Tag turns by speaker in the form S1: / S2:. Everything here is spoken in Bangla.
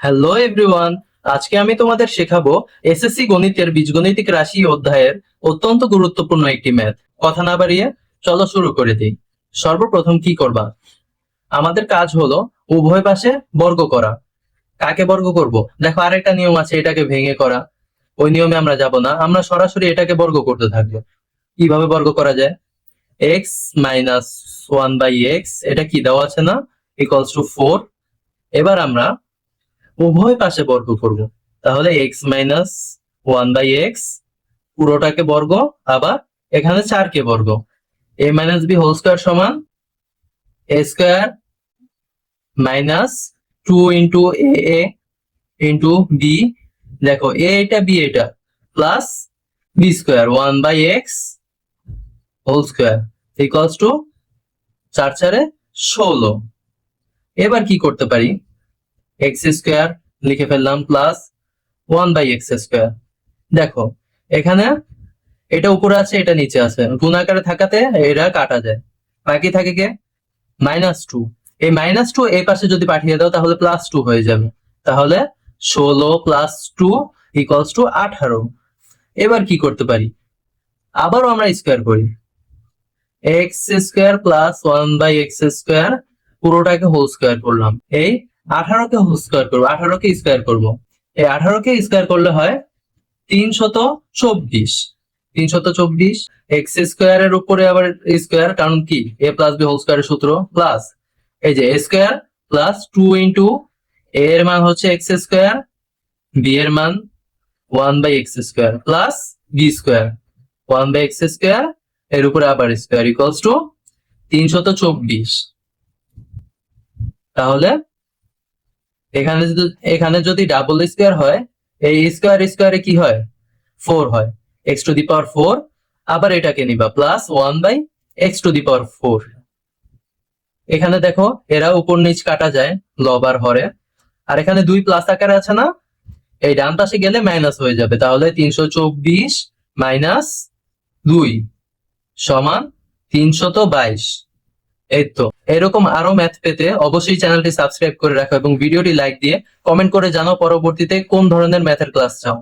S1: হ্যালো এভরিওয়ান আজকে আমি তোমাদের শেখাবো এসএসসি গণিতের বীজগণিতিক রাশি অধ্যায়ের অত্যন্ত গুরুত্বপূর্ণ একটি ম্যাথ কথা না বাড়িয়ে চলো শুরু করে দিই। সর্বপ্রথম কি করবা? আমাদের কাজ হলো উভয় পাশে বর্গ করা। কাকে বর্গ করব? দেখো, আরেকটা নিয়ম আছে, এটাকে ভেঙে করা। ওই নিয়মে আমরা যাব না। আমরা সরাসরি এটাকে বর্গ করতে থাকব। কীভাবে বর্গ করা যায়? X minus one by x এটা কি দেওয়া আছে না? ইকুয়ালস টু ফোর এবার আমরা উভয় পাশে বর্গ করব। তাহলে x minus one by x পুরোটাকে বর্গ, আবার এখানে চার কে বর্গ। A minus b whole square সমান a square minus two into a a into b দেখো এ এটা বি এটা plus b square one by x whole square equals to চার চারে ষোলো। এবার কি করতে পারি? এক্স স্কোয়ার লিখে ফেললাম plus one by x square দেখো, এখানে এটা উপরে আছে, এটা নিচে আছে। গুণ আকারে থাকাতে এটা কাটা যায়। বাকি থাকে কে? মাইনাস টু এই মাইনাস টু এই পাশে যদি পাঠিয়ে দাও, তাহলে প্লাস টু হয়ে যাবে। তাহলে ষোলো প্লাস টু ইকুয়ালস টু আঠারো। এবার কি করতে পারি? আবারও আমরা স্কোয়ার করি। X square plus one by x square পুরোটাকে whole square করলাম। এই আঠারোকে স্কোয়ার করব আঠারোকে স্কোয়ার করব। এই আঠারোকে স্কোয়ার করলে হয় তিনশত চব্বিশ। তিনশত চব্বিশ এক্স স্কোয়ারের উপরে আবার স্কোয়ার কারণ কি? এ প্লাস বি হোল স্কোয়ারের সূত্র প্লাস এই যে square plus two into a এর মান হচ্ছে এক্স স্কোয়ার বি এর মান one by x square plus b square one by x square এর উপরে আবার স্কোয়ার ইকুয়ালস টু তিনশত চব্বিশ। তাহলে এখানে এখানে যদি ডাবল স্কোয়ার হয়, এই স্কোয়ার স্কোয়ারে কি হয়? ফোর হয়। X to the power four আবার এটাকে নিবা plus one by x to the power four এখানে দেখো, এরা উপর নিচ কাটা যায় লবার হরে। আর এখানে দুই প্লাস আকারে আছে না? এই ডান পাশে গেলে মাইনাস হয়ে যাবে। তাহলে তিনশো চব্বিশ মাইনাস দুই সমান তিনশত বাইশ। এই তো। এরকম আরও ম্যাথ পেতে অবশ্যই চ্যানেলটি সাবস্ক্রাইব করে রাখো এবং ভিডিওটি লাইক দিয়ে কমেন্ট করে জানাও পরবর্তীতে কোন ধরনের ম্যাথের ক্লাস চাও।